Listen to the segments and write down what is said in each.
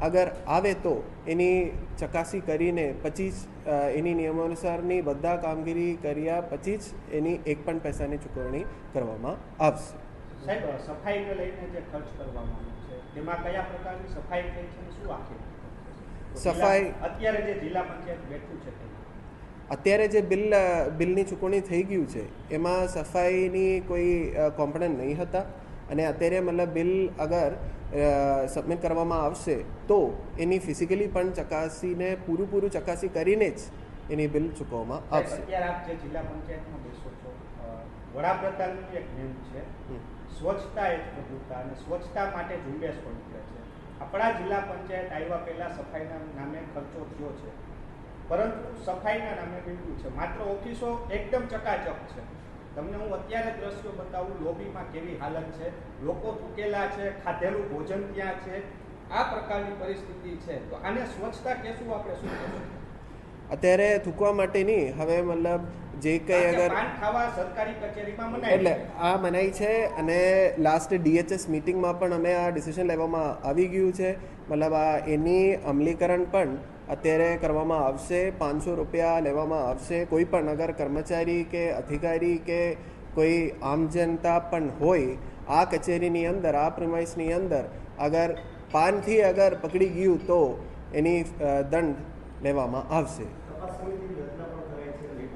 અગર આવે તો એની ચકાસી કરીને પછી જ એની નિયમાનુસારની બધા કામગીરી કર્યા પછી જ એની એક પણ પૈસાની ચૂકવણી કરવામાં આવશે. સાહેબ સફાઈને લઈને જે ખર્ચ કરવામાં છે તેમાં કયા પ્રકારની સફાઈ થઈ છે શું આખી સફાઈ- અત્યારે જે જિલ્લા પંચાયત બેઠું છે અત્યારે જે બિલ બિલની ચૂકવણી થઈ ગયું છે એમાં સફાઈની કોઈ કોમ્પોનન્ટ નહીં હતા. અને અત્યારે મતલબ બિલ અગર સબમિટ કરવામાં આવશે તો એની ફિઝિકલી પણ ચકાસીને પૂરું પૂરું ચકાસી કરીને જ એની બિલ ચૂકવવામાં આવશે. અત્યારે આપ જે જિલ્લા પંચાયતમાં બેસો છો વડાપ્રધાનનું એક નિયમ છે સ્વચ્છતા એ પ્રભુતા અને સ્વચ્છતા માટે ઝુંબેશ પણ નીકળે છે. આપણા જિલ્લા પંચાયત આવ્યા પહેલા સફાઈના નામે ખર્ચો થયો છે પરંતુ સફાઈના નામે બિલકુલ છે. માત્ર ઓફિસો એકદમ ચકાચક છે. તમને હું અત્યારે દ્રશ્યો બતાવું લોબીમાં કેવી હાલત છે લોકો થૂકેલા છે ખાધેલું ભોજન ત્યાં છે આ પ્રકારની પરિસ્થિતિ છે. તો આને સ્વચ્છતા કહેશું આપણે શું કહેશું? અત્યારે થૂકવા માટેની હવે મતલબ જે કંઈ અગર એટલે આ મનાઈ છે અને લાસ્ટ ડીએચએસ મિટિંગમાં પણ અમે આ ડિસિઝન લેવામાં આવી ગયું છે. મતલબ આ એની અમલીકરણ પણ અત્યારે કરવામાં આવશે, પાંચસો રૂપિયા લેવામાં આવશે. કોઈ પણ અગર કર્મચારી કે અધિકારી કે કોઈ આમ જનતા પણ હોય, આ કચેરીની અંદર, આ પ્રિમાઇસની અંદર અગર પાનથી અગર પકડી ગયું તો એની દંડ લેવામાં આવશે.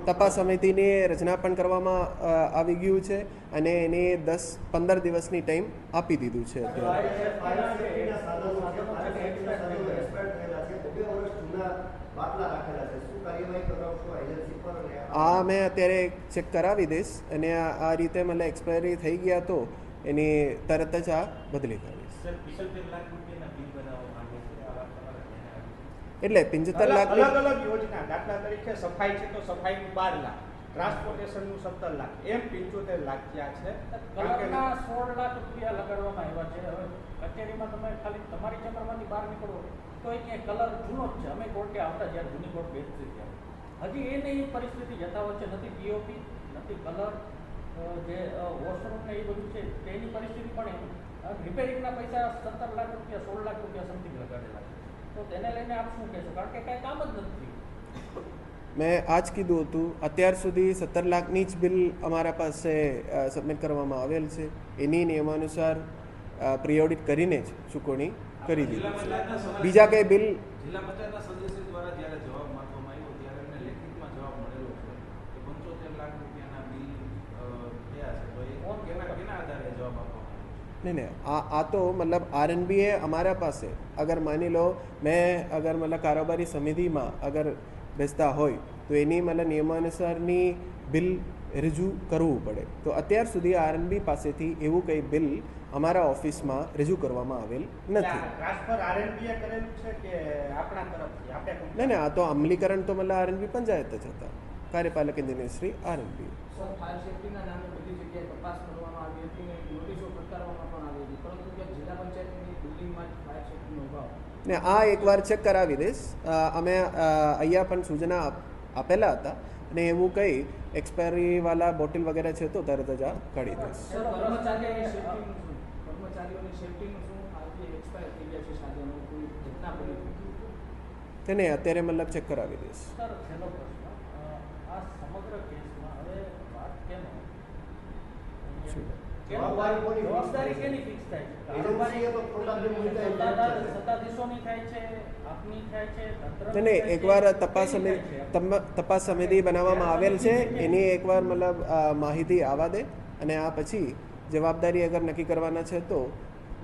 તપાસ સમિતિની રચના પણ કરવામાં આવી ગયું છે અને એને દસ, પંદર દિવસની ટાઈમ આપી દીધું છે અત્યારે. આ મેં અત્યારે ચેક કરાવી દઈશ અને આ રીતે મતલબ એક્સપાયરી થઈ ગયા તો એની તરત જ આ બદલી કરીશ. એટલે પંચોતેર લાખ અલગ અલગ યોજના. દાખલા તરીકે સફાઈ છે તો સફાઈનું બાર લાખ. ટ્રાન્સપોર્ટેશનનું સત્તર લાખ. એમ પંચોતેર લાખ ત્યાં છે. કલરના સોળ લાખ રૂપિયા લગાડવામાં આવ્યા છે. હવે કચેરીમાં તમે ખાલી તમારી ચક્કરમાંથી બહાર નીકળો. તો એ કલર જૂનો જ છે. અમે કોર્ટે આવતા જ્યારે જૂની કોર્ટ બેસતી ત્યારે. હજી એ નહીં પરિસ્થિતિ યથાવત છે. નથી પીઓપી નથી કલર જે વોશરૂમ ને એ બધું છે. તેની પરિસ્થિતિ પણ રિપેરિંગના પૈસા સત્તર લાખ રૂપિયા, સોળ લાખ રૂપિયા સમથિંગ લગાડેલા છે. તો તેને લઈને આપ શું કહેશો? કારણ કે કાંઈ કામ જ નથી મેં આજ કીધું હતું, અત્યાર સુધી સત્તર લાખની જ બિલ અમારા પાસે સબમિટ કરવામાં આવેલ છે. એની નિયમાનુસાર પ્રી કરીને જ ચૂકવણી કરી દીધું. છે બીજા કંઈ બિલ? જિલ્લા પંચાયતના સદસ્ય દ્વારા જ્યારે જવાબ માંગવામાં આવ્યો ત્યારે એમને લેખિતમાં જવાબ મળેલો છે કે પંચોતેર લાખ રૂપિયાના બિલ અ, થયા છે. તો એ કોણ કેના કેના આધારે જવાબ આપવામાં આવ્યો નહીં નહીં. આ આ તો મતલબ આરએનબીએ અમારા પાસે અગર માની લો મેં અગર મતલબ કારોબારી સમિતિમાં અગર બેસતા હોય તો એની મતલબ નિયમાનુસારની બિલ રજૂ કરવું પડે. તો અત્યાર સુધી આરએનબી પાસેથી એવું કંઈ બિલ અમારા ઓફિસમાં રજૂ કરવામાં આવેલ નથી. ના આરએનબીએ કરેલું છે કે આપણા તરફથી? આપણે નહીં નહીં આ તો અમલીકરણ તો મતલબ આરએનબી પંચાયત જ હતા. કાર્યપાલક engineer Shri RNB sir fire સેફ્ટીના નામે બધી જગ્યાએ તપાસ કરવામાં આવી હતી અને નોટિસો ફટકારવામાં પણ આવી હતી. પરંતુ કે જિલ્લા પંચાયતની બિલ્ડિંગમાં જ ફાયર સેફ્ટીનો અભાવ. ને આ એકવાર ચેક કરાવી દઈશ. અમે અહીંયા પણ સૂચના આપેલા હતા. અને એવું કંઈ એક્સપાયરીવાળા બોટલ વગેરે છે તો તરત જ આ કાઢી દઈશ. તેને અત્યારે મતલબ ચેક કરાવી દઈશ. સમગ્ર કેસમાં હવે વાત? કેમ? જવાબદારી કોની ફિક્સ થાય. સત્તાધીશોની થાય છે નહીં એકવાર તપાસ સમિતિ તપાસ સમિતિ બનાવવામાં આવેલ છે એની એકવાર મતલબ માહિતી આવવા દે અને આ પછી જવાબદારી અગર નક્કી કરવાના છે તો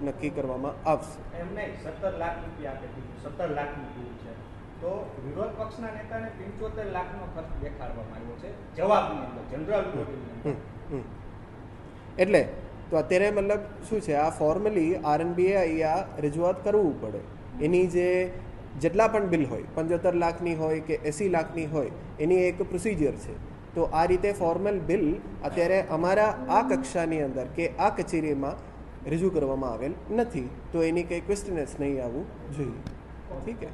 નક્કી કરવામાં આવશે. એમને સત્તર લાખ રૂપિયા આપે સત્તર લાખનું બિલ છે. તો વિરોધ પક્ષના નેતાને પંચોતેર લાખનો ખર્ચ દેખાડવામાં આવ્યો છે જવાબની અંદર જનરલ બોડીની અંદર. એટલે તો અત્યારે મતલબ શું છે, આ ફોર્મલી આરએનબીએ અહીંયા રજૂઆત કરવું પડે. એની જે જેટલા પણ બિલ હોય, પંચોતેર લાખની હોય કે એંસી લાખની હોય, એની એક પ્રોસિજર છે. તો આ રીતે ફોર્મલ બિલ અત્યારે અમારા આ કક્ષાની અંદર કે આ કચેરીમાં રજૂ કરવામાં આવેલ નથી. તો એની કંઈ ક્વેશ્ચનસ નહીં આવવું જોઈએ. ઠીક છે?